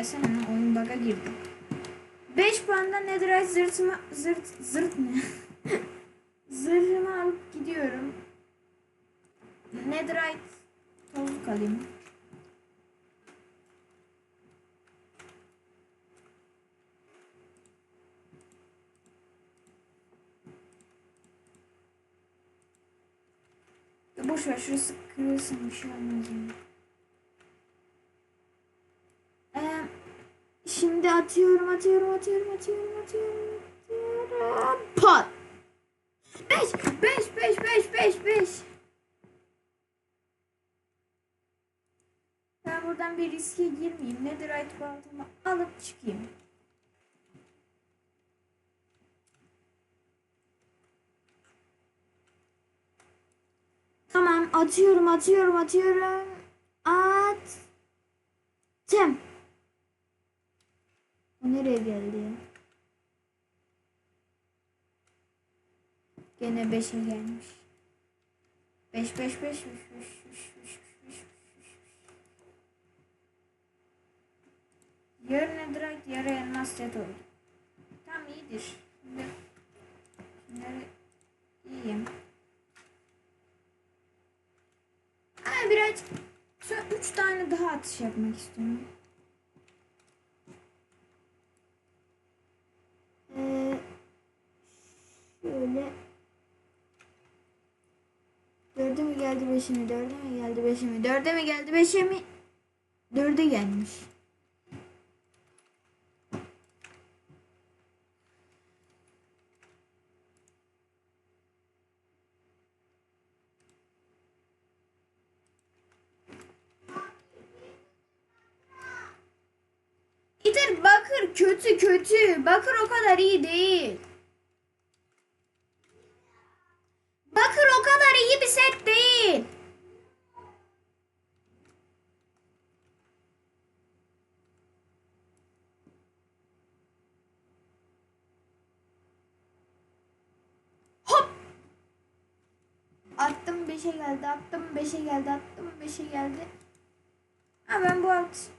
gelsene oyun bug'a girdi. 5 puandan netherite zırtımı zırt zırt ne? Zırhımı alıp gidiyorum. Netherite tozluk alayım. Boş ver şurası kırılsın bir şey olmaz yani. Ee, şimdi atıyorum atıyorum atıyorum atıyorum atıyorum atıyorum. Pat. 5 5 5 5 5 5. Ben buradan bir riske girmeyeyim. Netherite baltamı alıp çıkayım. Tamam atıyorum atıyorum atıyorum. At. Tem. Bu nereye geldi ya? Gene 5'e gelmiş. 5 5 5 5 5 5 5 5 Yarı netherite yarı elmas set oldu. Tam iyidir. Şimdi bunları iyiyim. Ama birazcık son 3 tane daha atış yapmak istiyorum. Ee, şöyle Dörde mi geldi beşe mi? Dörde mi geldi beşe mi? Dörde mi geldi beşe mi? Dörde gelmiş. Kötü kötü. Bakır o kadar iyi değil. Bakır o kadar iyi bir set değil. Hop. Attım 5'e geldi, attım 5'e geldi, attım 5'e geldi. Ha ben bu at...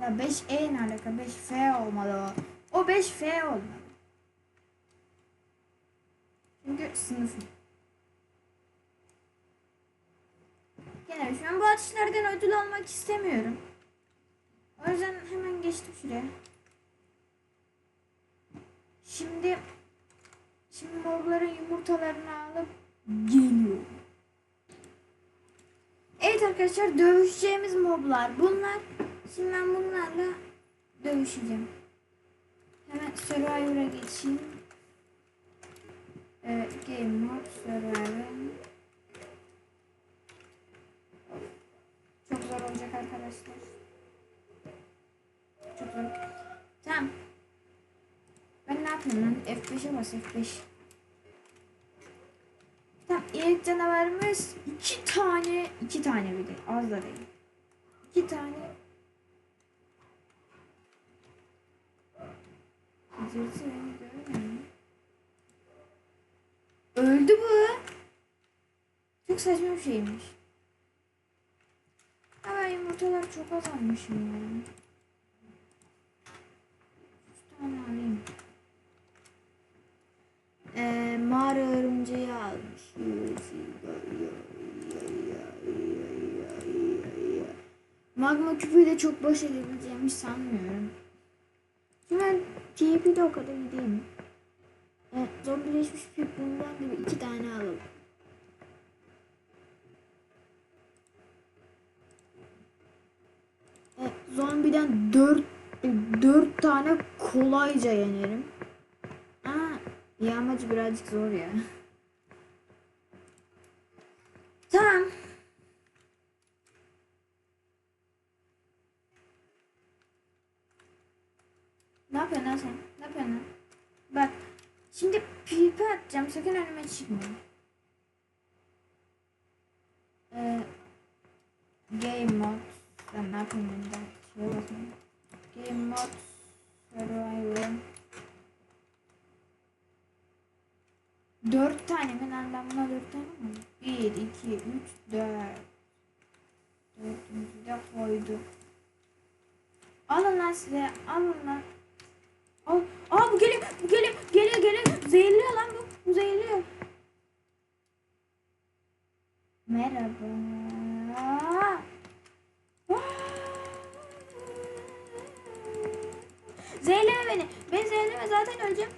Ya 5 E ne alaka? 5 F olmalı o. O 5 F olmalı. Çünkü sınıfım. Genel şu an bu atışlardan ödül almak istemiyorum. O yüzden hemen geçtim şuraya. Şimdi şimdi mobların yumurtalarını alıp geliyorum. Evet arkadaşlar dövüşeceğimiz moblar bunlar. Şimdi ben bunlarla dövüşeceğim. Hemen Survivor'a geçeyim. Evet, Game Mode Survivor. Çok zor olacak arkadaşlar. Çok zor. Tamam. Ben ne yapayım lan? F5'e bas F5. Canavarımız iki tane iki tane bir de az da değil. İki tane? Öldü bu. Çok saçma bir şeymiş. Ama yumurtalar çok az almışım ya. Üç tane alayım. Ee, mağara örümceği almış. Magma küpüyle çok baş edebileceğimi sanmıyorum. Ben TP'de o kadar iyi değilim. Evet, zombileşmiş pipinden de bir iki tane alalım. Evet, zombiden dört, dört tane kolayca yenerim. Aa, yağmacı birazcık zor ya. Tamam. Ne yapıyorsun lan sen? Ne yapıyorsun lan? Bak. Şimdi pipi atacağım. Sakın önüme çıkma. Ee, game mode. Ben ne yapayım ben de? Şeye bakayım. Game mode. Survival. Dört tane mi lan? Ben buna dört tane mi? Bir, iki, üç, dört. Dördüncü de koyduk. Alın lan size. Alın lan. Al. Aa bu geliyor. Bu geliyor. Geliyor geliyor. Zehirliyor lan bu. Bu zehirliyor. Merhaba. Zehirleme beni. Beni zehirleme zaten öleceğim.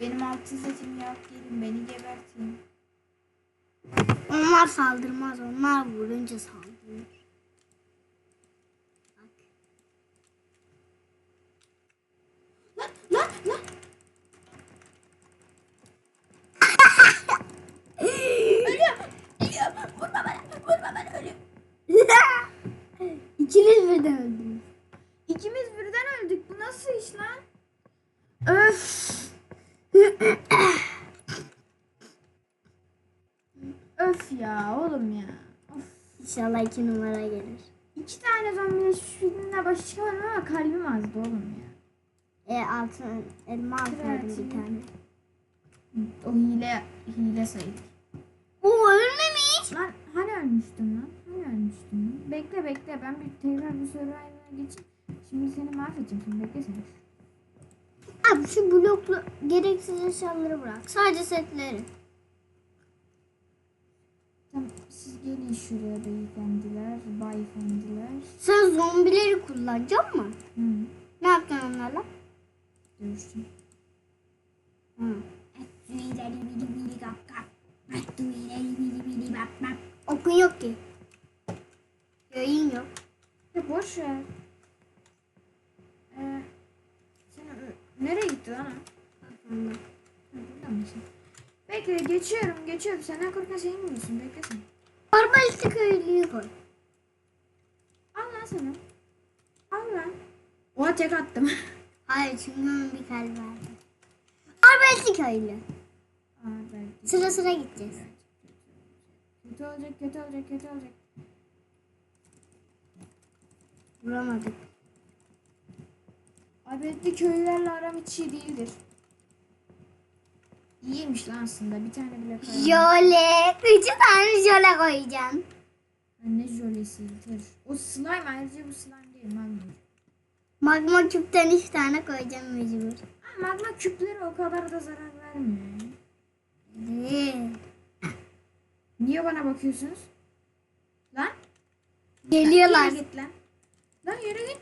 Benim altın sesim yok gelin beni gebertin. Onlar saldırmaz. Onlar vurunca saldırır. İkiniz birden öldünüz. İkimiz birden öldük. Bu nasıl iş lan? Öf. Öf ya oğlum ya. Of. İnşallah iki numara gelir. İki tane zombileşmiş birbirine başı çıkamadım ama kalbim azdı oğlum ya. E altın elma Evet. bir tane. O hile hile sayılır. O ölmemiş. Lan hani ölmüştün lan? Hani ölmüştün lan? Bekle bekle ben bir tekrar bir Survivor'a geçeyim. Şimdi seni mahvedeceğim şimdi bekle sen. Abi şu bloklu gereksiz eşyaları bırak. Sadece setleri. Tamam siz gelin şuraya beyefendiler, bayefendiler. Sen zombileri kullanacak mı? Hı. Ne yapacaksın onlarla? Dövüştüm. Hı. Okun yok ki. Yayın yok. Ya boş ver. Ee, sen nereye gitti lan? Bekle geçiyorum geçiyorum. Senden korkan şey mi misin? Bekle sen. Arbalistik köylüyü koy. Al lan sana. Al lan. Oha tek attım. Hayır çünkü onun bir kalbi vardı. Arbalistik köylü. Aa, belki. Sıra sıra gideceğiz. Kötü olacak kötü olacak kötü olacak. Vuramadık. Adetli köylülerle aram hiç iyi değildir. İyiymiş lan aslında. Bir tane bile kalmadı. Jöle. Üç tane jöle koyacağım. Ne jölesi yeter. O slime ayrıca bu slime değil magma. Magma küpten üç tane koyacağım mecbur. Ama magma küpleri o kadar da zarar vermiyor. Ee, Niye bana bakıyorsunuz? Lan? Geliyorlar. Yürü git lan. Lan yürü git.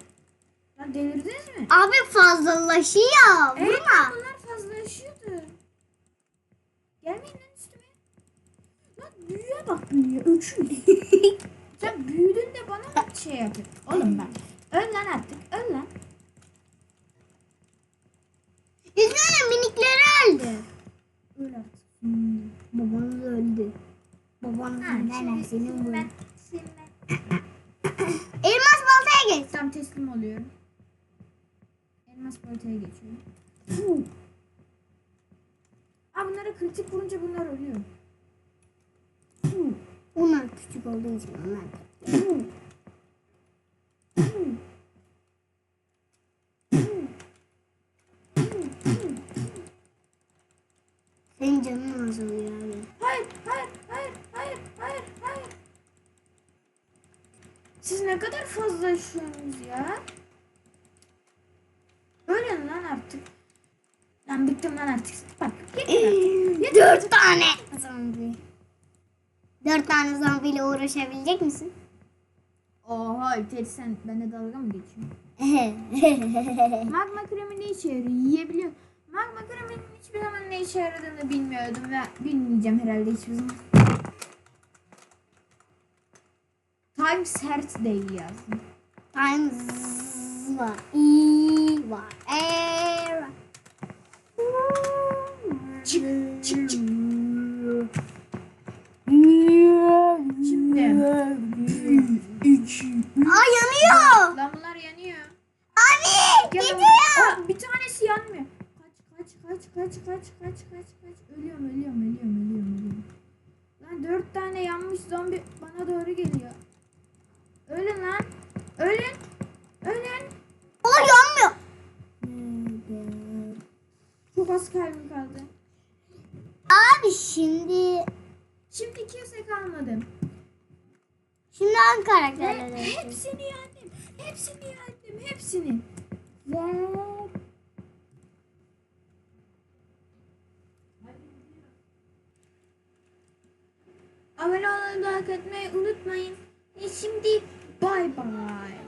Delirdiniz mi? Abi fazlalaşıyor. Evet Vurma. bunlar fazla yaşıyordu. Gelmeyin lan üstüme. Lan büyüye bak büyüye. Öküz. Sen büyüdün de bana mı şey yapıyorsun? Oğlum ben. Öl lan artık. Öl lan. Yüzüne minikleri öldü. Öl artık. Hmm. Babanız öldü. Babanız Ha, nene şimdi, senin şimdi bu. ben, şimdi ben Elmas baltaya geç. tam teslim oluyorum. Elmas boyutaya geçiyorum. Aa bunlara kritik vurunca bunlar ölüyor. Onlar küçük olduğu için onlar. Senin canın azalıyor abi. Hayır, hayır, hayır, hayır, hayır, hayır. Siz ne kadar fazla yaşıyorsunuz ya? Ölün lan artık. Lan bittim lan artık. Bak. Dört tane zombi. Dört tane zombiyle uğraşabilecek misin? Oha Öteri sen benimle dalga mı geçiyorsun? Magma kremi ne işe yarıyor? Yiyebiliyor. Magma kreminin hiçbir zaman ne işe yaradığını bilmiyordum ve bilmeyeceğim herhalde hiçbir zaman. Time Sert Day yazdım. Time var. E var. E var. Çık çık çık. Şimdi. Aa yanıyor. Lambalar yanıyor. Abi Gel gidiyor. Aa, bir tanesi yanmıyor. Kaç kaç kaç kaç kaç kaç kaç kaç. Ölüyorum ölüyorum ölüyorum ölüyorum ölüyorum. Lan dört tane yanmış zombi bana doğru geliyor. Ölün lan. Ölün. Ölün. O yanmıyor. Çok az kalbim kaldı. Abi şimdi Şimdi kimse kalmadı. şimdi hangi karakterler hepsini yendim. Hepsini yendim. Hepsini. Ve Abone olmayı, like etmeyi unutmayın. E şimdi bay bay.